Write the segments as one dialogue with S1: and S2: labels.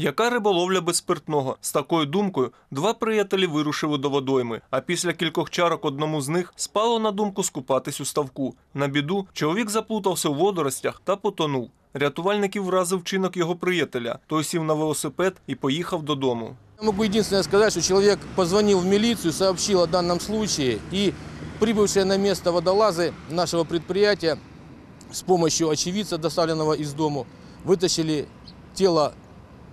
S1: Яка риболовля без спиртного? З такою думкою два приятелі вирушили до водойми, а після кількох чарок одному з них спало на думку скупатись у ставку. На біду чоловік заплутався у водоростях та потонув. Рятувальників вразив вчинок його приятеля. Той сів на велосипед і поїхав додому.
S2: Я могу единственное сказать, что человек позвонил в милицию, сообщил о данном случае, и прибывшие на место водолазы нашего предприятия с помощью очевидца, доставленного из дому, вытащили тело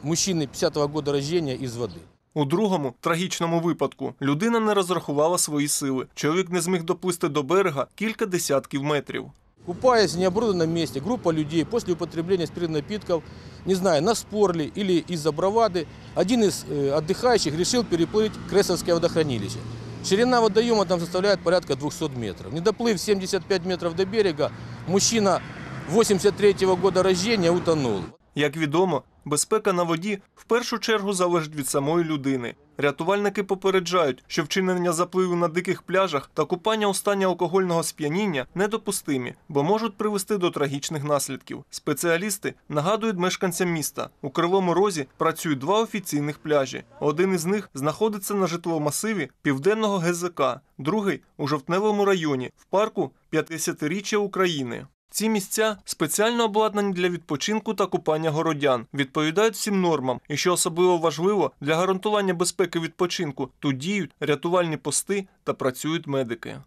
S2: мужчины 50-го года рождения из воды.
S1: У другому трагічному випадку людина не розрахувала свої сили. Чоловік не зміг доплисти до берега кілька десятків метрів.
S2: Купаясь в необорудованном месте, группа людей после употребления спиртных напитков, не знаю, наспорли или из-за бравады, один из э, отдыхающих решил переплыть Кресовское водохранилище. Ширина водоема там составляет порядка 200 метров. Не доплыв 75 метров до берега, мужчина 83 года рождения утонул.
S1: Як відомо, безпека на воді в першу чергу залежить від самої людини. Рятувальники попереджають, що вчинення запливу на диких пляжах та купання у стані алкогольного сп'яніння недопустимі, бо можуть привести до трагічних наслідків. Спеціалісти нагадують мешканцям міста. У Кривому Розі працюють два офіційних пляжі. Один із них знаходиться на житломасиві південного ГЗК, другий у жовтневому районі в парку 50-річчя України. Ці місця спеціально обладнані для відпочинку та купання городян, відповідають всім нормам, і що особливо важливо для гарантування безпеки відпочинку, тут діють рятувальні пости та працюють медики.